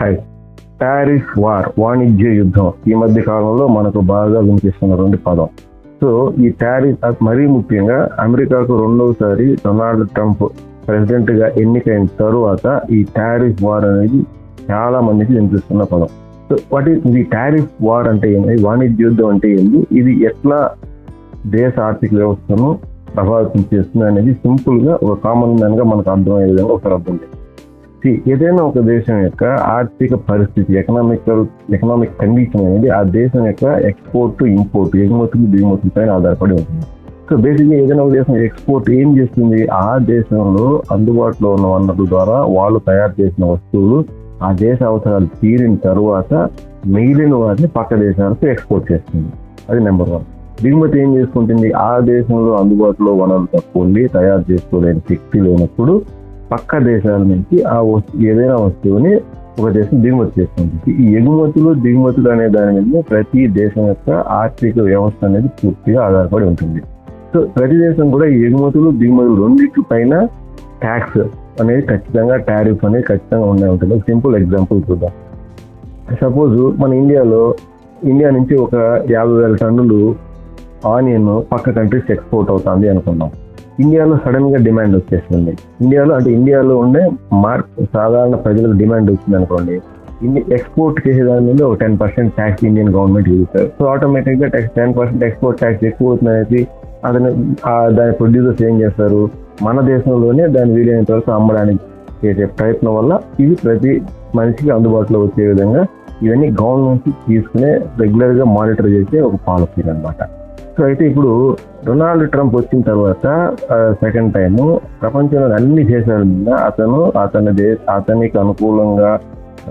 High tariff war వాణిజ్య యుద్ధం. ఈ మధ్య కాలంలో మనకు బాగా వినిపిస్తున్నటువంటి పదం. సో ఈ టారిఫ్ మరీ ముఖ్యంగా అమెరికాకు రెండవసారి డొనాల్డ్ ట్రంప్ ప్రెసిడెంట్గా ఎన్నికైన తరువాత ఈ టారిఫ్ వార్ అనేది చాలా మందికి వినిపిస్తున్న పదం. సో వాటి ఈ టారిఫ్ వార్ అంటే ఏంటి వాణిజ్య యుద్ధం అంటే ఏంటి ఇది ఎట్లా దేశ ఆర్థిక వ్యవస్థను ప్రభావితం చేస్తుంది అనేది సింపుల్గా ఒక కామన్ మ్యాన్గా మనకు అర్థమయ్యే విధంగా ఒక అర్థం ఉంది. ఏదైనా ఒక దేశం యొక్క ఆర్థిక పరిస్థితి ఎకనామికల్ ఎకనామిక్ కండిషన్ అనేది ఆ దేశం యొక్క ఎక్స్పోర్ట్ ఇంపోర్ట్ ఎగుమతులు దిగుమతుల పైన ఆధారపడి ఉంటుంది. సో బేసిక్గా ఏదైనా ఒక దేశం ఎక్స్పోర్ట్ ఏం చేస్తుంది? ఆ దేశంలో అందుబాటులో ఉన్న వనరుల ద్వారా వాళ్ళు తయారు చేసిన వస్తువులు ఆ దేశ అవసరాలు తీరిన తర్వాత మిగిలిన వాటిని పక్క దేశాలకు ఎక్స్పోర్ట్ చేస్తుంది. అది నెంబర్ వన్ దిగుమతి ఏం చేసుకుంటుంది? ఆ దేశంలో అందుబాటులో వనరులు తక్కువ ఉండి తయారు చేసుకోలేని శక్తి లేనప్పుడు పక్క దేశాల నుంచి ఆ వస్తు ఏదైనా వస్తువుని ఒక దేశం దిగుమతి చేసుకుంటుంది ఈ ఎగుమతులు దిగుమతులు అనే దాని మీద ప్రతి దేశం యొక్క ఆర్థిక వ్యవస్థ అనేది పూర్తిగా ఆధారపడి ఉంటుంది. సో ప్రతి దేశం కూడా ఈ ఎగుమతులు దిగుమతులు రెండింటి పైన ట్యాక్స్ అనేది ఖచ్చితంగా టారిఫ్ అనేది ఖచ్చితంగా ఉండే ఉంటుంది. ఒక సింపుల్ ఎగ్జాంపుల్ చూద్దాం. సపోజ్ మన ఇండియాలో ఇండియా నుంచి ఒక యాభై వేల టన్నులు ఆనియన్ పక్క కంట్రీస్ ఎక్స్పోర్ట్ అవుతుంది అనుకున్నాం ఇండియాలో సడన్గా డిమాండ్ వచ్చేసింది. ఇండియాలో అంటే ఇండియాలో ఉండే మార్క్ సాధారణ ప్రజలకు డిమాండ్ వచ్చింది అనుకోండి. ఇన్ని ఎక్స్పోర్ట్ చేసే దాని మీద ఒక ten percent tax Indian government చూస్తారు. సో ఆటోమేటిక్గా tax ten percent export tax ఎక్కువ అవుతుంది అనేది అతను దాని ప్రొడ్యూసర్స్ ఏం చేస్తారు? మన దేశంలోనే దాని వీలైనంత వరకు అమ్మడానికి చేసే ప్రయత్నం వల్ల ఇది ప్రతి మనిషికి అందుబాటులో వచ్చే విధంగా ఇవన్నీ గవర్నమెంట్ తీసుకునే రెగ్యులర్గా మానిటర్ చేసే ఒక పాలసీ అనమాట సో అయితే ఇప్పుడు డొనాల్డ్ ట్రంప్ వచ్చిన తర్వాత సెకండ్ టైం ప్రపంచంలో అన్ని దేశాల మీద అతను అతని దే అతనికి అనుకూలంగా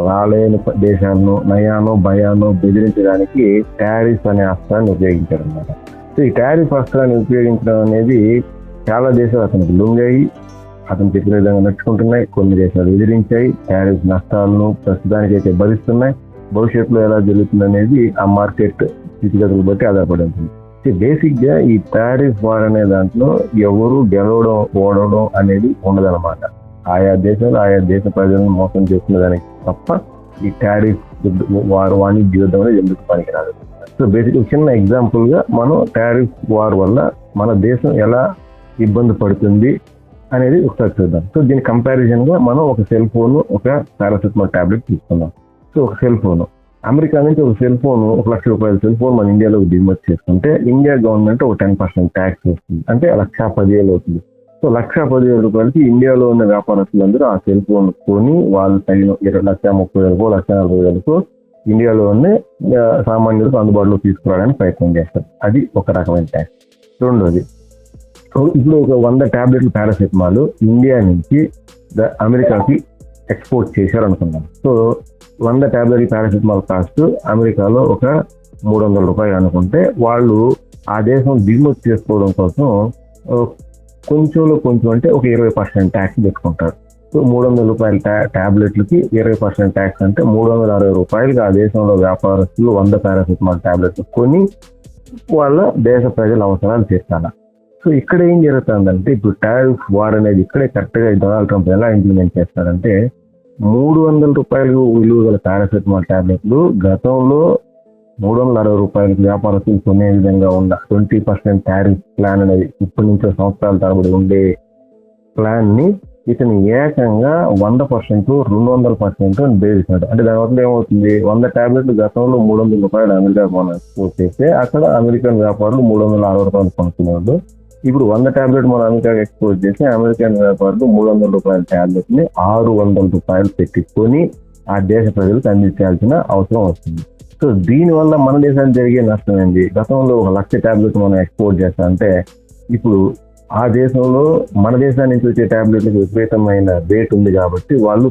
రాలేని దేశాలను నయాను భయాను బెదిరించడానికి టారిఫ్ అనే అస్త్రాన్ని ఉపయోగించడం అనమాట సో ఈ టారిఫ్ అస్త్రాన్ని ఉపయోగించడం అనేది చాలా దేశాలు అతనికి లొంగాయి. అతను చెప్పిన విధంగా నడుచుకుంటున్నాయి కొన్ని దేశాలు ఎదిరించాయి టారిఫ్ నష్టాలను ప్రస్తుతానికి అయితే భరిస్తున్నాయి. భవిష్యత్తులో ఎలా జరుగుతుంది అనేది ఆ మార్కెట్ స్థితిగతులు బట్టి ఆధారపడి ఉంటుంది. బేసిక్గా ఈ టారిఫ్ వార్ అనే దాంట్లో ఎవరు గెలవడం ఓడడం అనేది ఉండదన్నమాట. ఆయా దేశాలు ఆయా దేశ ప్రజలను మోసం చేస్తున్న దానికి తప్ప ఈ టారిఫ్ వార్ వాణిజ్య యుద్ధం అనేది ఎందుకు పనికిరాదు? సో బేసిక్ చిన్న ఎగ్జాంపుల్గా మనం టారిఫ్ వార్ వల్ల మన దేశం ఎలా ఇబ్బంది పడుతుంది అనేది ఒకసారి చూద్దాం. సో దీని కంపారిజన్గా మనం ఒక సెల్ ఫోన్ ఒక పారాసిటమాల్ టాబ్లెట్ తీసుకుందాం. సో ఒక సెల్ ఫోన్ అమెరికా నుంచి ఒక సెల్ ఫోన్ ఒక లక్ష రూపాయల సెల్ ఫోన్ మన ఇండియాలో దిగుమతి చేసుకుంటే ఇండియా గవర్నమెంట్ ఒక టెన్ పర్సెంట్ ట్యాక్స్ వస్తుంది. అంటే లక్ష పదివేలు అవుతుంది. సో లక్ష పదివేల రూపాయలకి ఇండియాలో ఉన్న వ్యాపారస్తులందరూ ఆ సెల్ ఫోన్ కొని వాళ్ళు తగిన ఇరవై లక్ష ముప్పై వేలకు లక్ష నలభై వేలకు ఇండియాలోనే సామాన్యులకు అందుబాటులో తీసుకురావడానికి ప్రయత్నం చేస్తారు. అది ఒక రకమైన ట్యాక్స్. రెండోది సో ఇప్పుడు ఒక వంద టాబ్లెట్లు పారాసెటమాల్ ఇండియా నుంచి అమెరికాకి ఎక్స్పోర్ట్ చేశారు అనుకుందాం సో వంద టాబ్లెట్ పారాసిటమాల్ కాస్ట్ అమెరికాలో ఒక మూడు వందల రూపాయలు అనుకుంటే వాళ్ళు ఆ దేశం దిగుమతి చేసుకోవడం కోసం కొంచెంలో కొంచెం అంటే ఒక ఇరవై పర్సెంట్ ట్యాక్స్ పెట్టుకుంటారు. సో మూడు వందల రూపాయల ట్యా టాబ్లెట్లకి ఇరవై పర్సెంట్ ట్యాక్స్ అంటే మూడు వందల అరవై రూపాయలకి ఆ దేశంలో వ్యాపారస్తులు వంద పారాసిటమాల్ ట్యాబ్లెట్లు కొని వాళ్ళ దేశ ప్రజల అవసరాలు తీర్చాలి. సో ఇక్కడ ఏం జరుగుతుందంటే ఇప్పుడు టారిఫ్ వార్ అనేది ఇక్కడే కరెక్ట్గా డొనాల్డ్ ట్రంప్ ఎలా ఇంప్లిమెంట్ చేస్తారంటే మూడు వందల రూపాయలు విలువ గల పారాసెటమాల్ టాబ్లెట్లు గతంలో మూడు వందల అరవై రూపాయలకు వ్యాపారస్తులు కొనే విధంగా ఉన్న ట్వంటీ పర్సెంట్ టారిఫ్ ప్లాన్ అనేది ఇప్పటి నుంచో సంవత్సరాల తరబడి ఉండే ప్లాన్ని ఇతను ఏకంగా వంద పర్సెంట్ రెండు వందల పర్సెంట్ అని బేసినాడు అంటే దానివల్ల ఏమవుతుంది? వంద టాబ్లెట్లు గతంలో మూడు వందల రూపాయలు అమెరికా కొన చేస్తే అక్కడ అమెరికన్ వ్యాపారులు మూడు వందల అరవై రూపాయలు కొనుక్కునేవాళ్ళు. ఇప్పుడు వంద టాబ్లెట్ మన అమెరికాకి ఎక్స్పోర్ట్ చేసి అమెరికన్ వ్యాపారులు మూడు వందల రూపాయల టాబ్లెట్ని ఆరు వందల రూపాయలు పెట్టించుకొని ఆ దేశ ప్రజలకు అందించాల్సిన అవసరం వస్తుంది. సో దీనివల్ల మన దేశానికి జరిగే నష్టం ఏంటి? గతంలో ఒక లక్ష టాబ్లెట్ మనం ఎక్స్పోర్ట్ చేస్తా అంటే ఇప్పుడు ఆ దేశంలో మన దేశానికి నుంచి వచ్చే టాబ్లెట్లకు విపరీతమైన రేట్ ఉంది కాబట్టి వాళ్ళు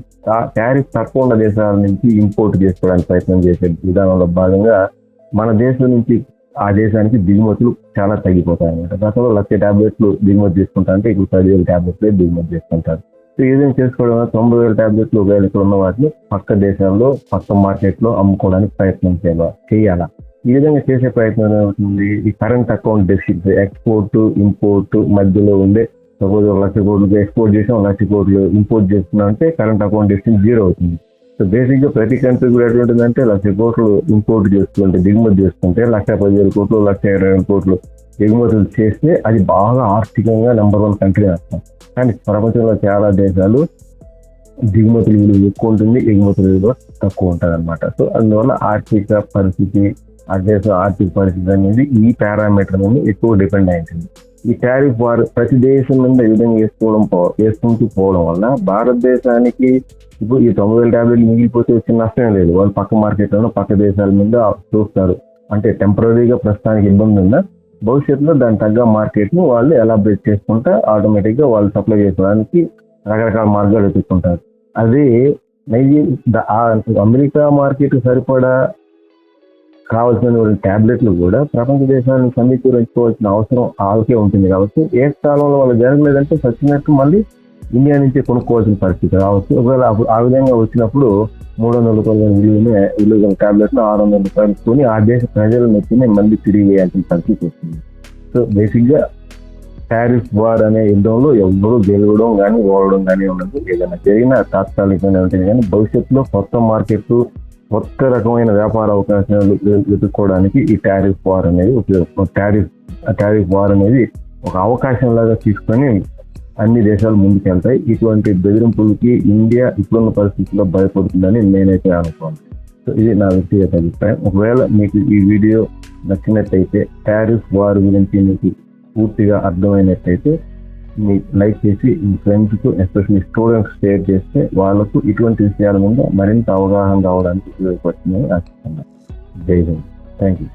ట్యారిఫ్ తక్కువ ఉన్న దేశాల నుంచి ఇంపోర్ట్ చేసుకోవడానికి ప్రయత్నం చేసే విధానంలో భాగంగా మన దేశం నుంచి ఆ దేశానికి దిగుమతులు చాలా తగ్గిపోతాయి అనమాట గతంలో లక్ష టాబ్లెట్లు దిగుమతి చేసుకుంటారంటే ఇప్పుడు పదివేల టాబ్లెట్లే దిగుమతి చేసుకుంటారు. సో ఈ విధంగా చేసుకోవడం వల్ల తొంభై వేల టాబ్లెట్లు ఒకవేళ ఇక్కడ ఉన్న వాటిని పక్క దేశాల్లో పక్క మార్కెట్లో అమ్ముకోవడానికి ప్రయత్నం చేయాలి? చేయాలా? ఈ విధంగా చేసే ప్రయత్నం ఏమవుతుంది? ఈ current account deficit export import మధ్యలో ఉండే సపోజ్ ఒక లక్ష కోట్లు ఎక్స్పోర్ట్ చేసి లక్ష కోట్లు ఇంపోర్ట్ చేస్తున్నాం అంటే కరెంట్ అకౌంట్ డెఫిసిట్ జీరో అవుతుంది. సో బేసిక్గా ప్రతి కంట్రీ కూడా ఎటువంటిదంటే లక్ష కోట్లు ఇంపోర్ట్ చేసుకుంటే దిగుమతి చేసుకుంటే లక్ష పదివేల కోట్లు లక్ష ఇరవై వేల కోట్లు ఎగుమతులు చేస్తే అది బాగా ఆర్థికంగా నెంబర్ వన్ కంట్రీ వస్తాం కానీ ప్రపంచంలో చాలా దేశాలు దిగుమతుల విలువ ఎక్కువ ఉంటుంది ఎగుమతుల విలువ తక్కువ ఉంటుంది అనమాట సో అందువల్ల ఆర్థిక పరిస్థితి ఆ దేశం ఆర్థిక పరిస్థితి అనేది ఈ పారామీటర్ మీద ఎక్కువ డిపెండ్ అయింది ఈ టారిఫ్ వారు ప్రతి దేశం మీద యుద్ధం విధంగా వేసుకోవడం పో- వేసుకుంటూ పోవడం వల్ల భారతదేశానికి ఇప్పుడు ఈ తొంభై వేల టాబ్లెట్లు మిగిలిపోతే వచ్చిన నష్టం లేదు. వాళ్ళు పక్క మార్కెట్లను పక్క దేశాల మీద చూస్తారు. అంటే టెంపరీగా ప్రస్తుతానికి ఇబ్బంది ఉందా భవిష్యత్తులో దాని తగ్గ మార్కెట్ను వాళ్ళు ఎలాబరేట్ చేసుకుంటా ఆటోమేటిక్ ఆటోమేటిక్గా వాళ్ళు సప్లై చేసుకోవడానికి రకరకాల మార్గాలు వెతుక్కుంటారు అదే నైజీ అమెరికా మార్కెట్ సరిపడా కావాల్సిన టాబ్లెట్లు కూడా ప్రపంచ దేశాన్ని సమీకరించుకోవాల్సిన అవసరం వాళ్ళకే ఉంటుంది కాబట్టి ఏ కాలంలో వాళ్ళు జరగలేదంటే సచ్చినట్టు మళ్ళీ ఇండియా నుంచే కొనుక్కోవాల్సిన పరిస్థితి రావచ్చు. ఒకవేళ ఆ విధంగా వచ్చినప్పుడు మూడు వందల రూపాయల విలువనే విలువ టాబ్లెట్లు ఆరు వందల రూపాయలు కొని ఆ దేశ ప్రజల నెత్తినే మళ్ళీ తిరిగి వేయాల్సిన పరిస్థితి వస్తుంది. సో బేసిక్గా టారిఫ్ వార్ అనే యుద్ధంలో ఎవ్వరూ గెలవడం కానీ ఓడడం కానీ ఉండదు. ఏదైనా జరిగినా తాత్కాలికమైన ఉంటుంది కానీ భవిష్యత్తులో కొత్త మార్కెట్ కొత్త రకమైన వ్యాపార అవకాశాలు వెతుక్కోవడానికి ఈ టారిఫ్ వార్ అనేది ఉపయోగ టారిఫ్ టారిఫ్ వార్ అనేది ఒక అవకాశం లాగా తీసుకొని అన్ని దేశాలు ముందుకెళ్తాయి. ఇటువంటి బెదిరింపులకి ఇండియా ఇప్పుడున్న పరిస్థితుల్లో భయపడుతుందని నేనైతే అనుకోను. సో ఇది నా వ్యక్తిగత అభిప్రాయం. ఒకవేళ మీకు ఈ వీడియో నచ్చినట్టయితే టారిఫ్ వార్ గురించి మీకు పూర్తిగా అర్థమైనట్టయితే మీ లైక్ చేసి మీ ఫ్రెండ్స్కు ఎస్పెషల్లీ స్టూడెంట్స్ షేర్ చేస్తే వాళ్ళకు ఇటువంటి విషయాల మీద మరింత అవగాహన రావడానికి ఉపయోగపడుతుందని ఆశిస్తున్నాను. జై హింద్. Thank you